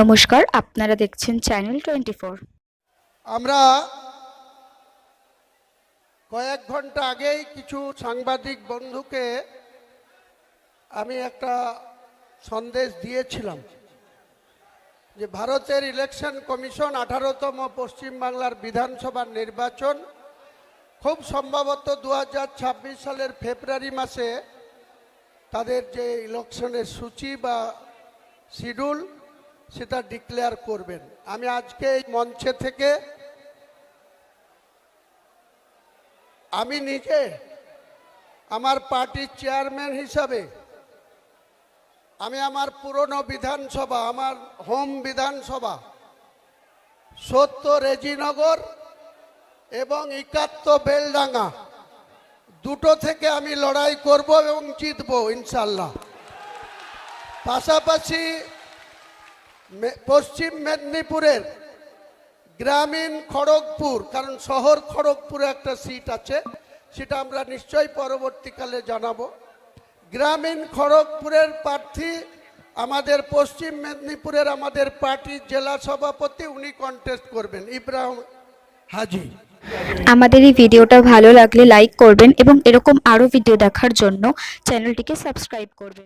নমস্কার, আপনারা দেখছেন চ্যানেল টোয়েন্টি আমরা কয়েক ঘণ্টা আগেই কিছু সাংবাদিক বন্ধুকে আমি একটা সন্দেশ দিয়েছিলাম যে ভারতের ইলেকশন কমিশন আঠারোতম পশ্চিমবাংলার বিধানসভার নির্বাচন খুব সম্ভবত দু হাজার ছাব্বিশ সালের ফেব্রুয়ারি মাসে তাদের যে ইলেকশনের সূচি বা শিডিউল সেটা ডিক্লেয়ার করবেন। আমি আজকে এই মঞ্চে থেকে আমি নিজে আমার পার্টির চেয়ারম্যান হিসাবে আমি আমার পুরনো বিধানসভা, আমার হোম বিধানসভা সত্য রেজিনগর এবং একাত্ত বেলডাঙ্গা দুটো থেকে আমি লড়াই করব এবং জিতবো ইনশাল্লাহ পাশাপাশি পশ্চিম মেদিনীপুরের গ্রামীণ খড়গপুর, কারণ শহর খড়গপুরে একটা সিট আছে, সেটা আমরা নিশ্চয়ই পরবর্তীকালে জানাব। গ্রামীণ খড়গপুরের প্রার্থী আমাদের পশ্চিম মেদিনীপুরের আমাদের পার্টির জেলা সভাপতি, উনি কন্টেস্ট করবেন। ইব্রাহিম হাজি। আমাদের এই ভিডিওটা ভালো লাগলে লাইক করবেন এবং এরকম আরও ভিডিও দেখার জন্য চ্যানেলটিকে সাবস্ক্রাইব করবেন।